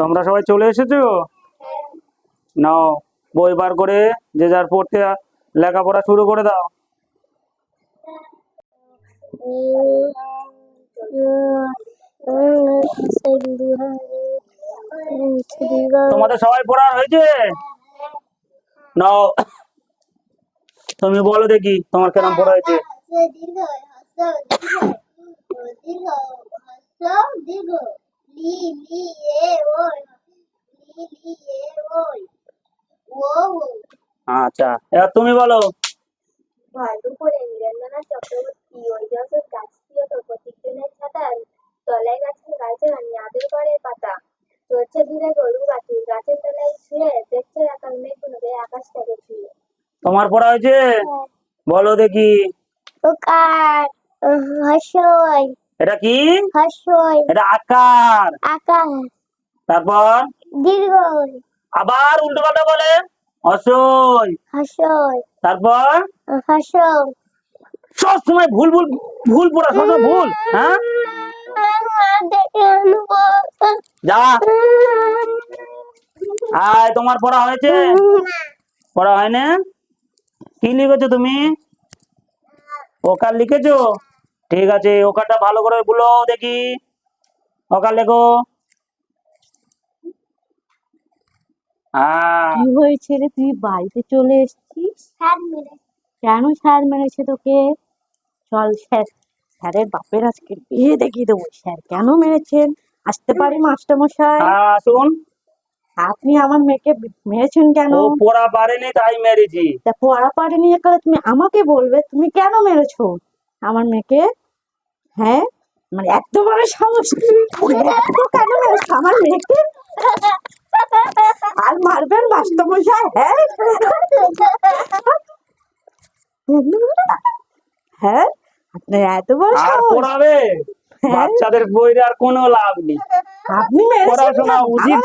তোমরা সবাই চলে এসেছ? নাও, বই বার করে যে যার পড়তে লেখাপড়া শুরু করে দাও। তোমাদের সবাই পড়া হয়েছে? নাও, তুমি বলো দেখি তোমার কেমন পড়া হয়েছে। আচ্ছা এবার তুমি বলো। চক্রবর্তী ওই যশোর গাছটিও তো প্রতীকজনের ছাতায় তলায় গাছের গাছে আদর করে? পাতা দূরে গরু গাছের তলায় শুয়ে দেখছে আকাশটাকে ছুঁয়ে তোমার পড়া হয়েছে বলো। দেখি হসই এটা কি? এটা আকার। আকাশ তারপর? দীর্ঘ। আবার উল্টো পাল্টা বলে? হসই তারপর? হসম সব সময় ভুল ভুল ভুল পড়া সব ভুল হ্যাঁ? যা। আয় তোমার পড়া হয়েছে? পড়া হয় না কি লিখেছো তুমি? ওকার লিখেছো? ঠিক আছে ওকারটা ভালো করে বলো দেখি। ওকার লেখো। হ্যাঁ। কি হয়েছে রে তুই বাড়িতে চলে এসেছিস? কেন স্যার মেরেছে তোকে? চল স্যার স্যারের বাপের আজকে বিয়ে দেখিয়ে দেবো। স্যার কেন মেরেছেন? আসতে পারি মাস্টারমশাই? হ্যাঁ, আসুন। আপনি আমার মেয়েকে মেরেছেন কেন? ও পড়া পারেনি তাই মেরেছি। তা পড়া পারেনি একালে তুমি আমাকে বলবে তুমি কেন মেরেছো? আমার মেয়েকে হ্যাঁ? মানে এত বড় এত কেন আমার মেয়েকে? আর মারবেন মাস্টারমশাই হ্যাঁ? হ্যাঁ? আপনার এত বড় পড়াবে। হ্যাঁ? বাচ্চাদের বইয়ের আর কোনো লাভ নেই। আপনি পড়াশোনা উচিত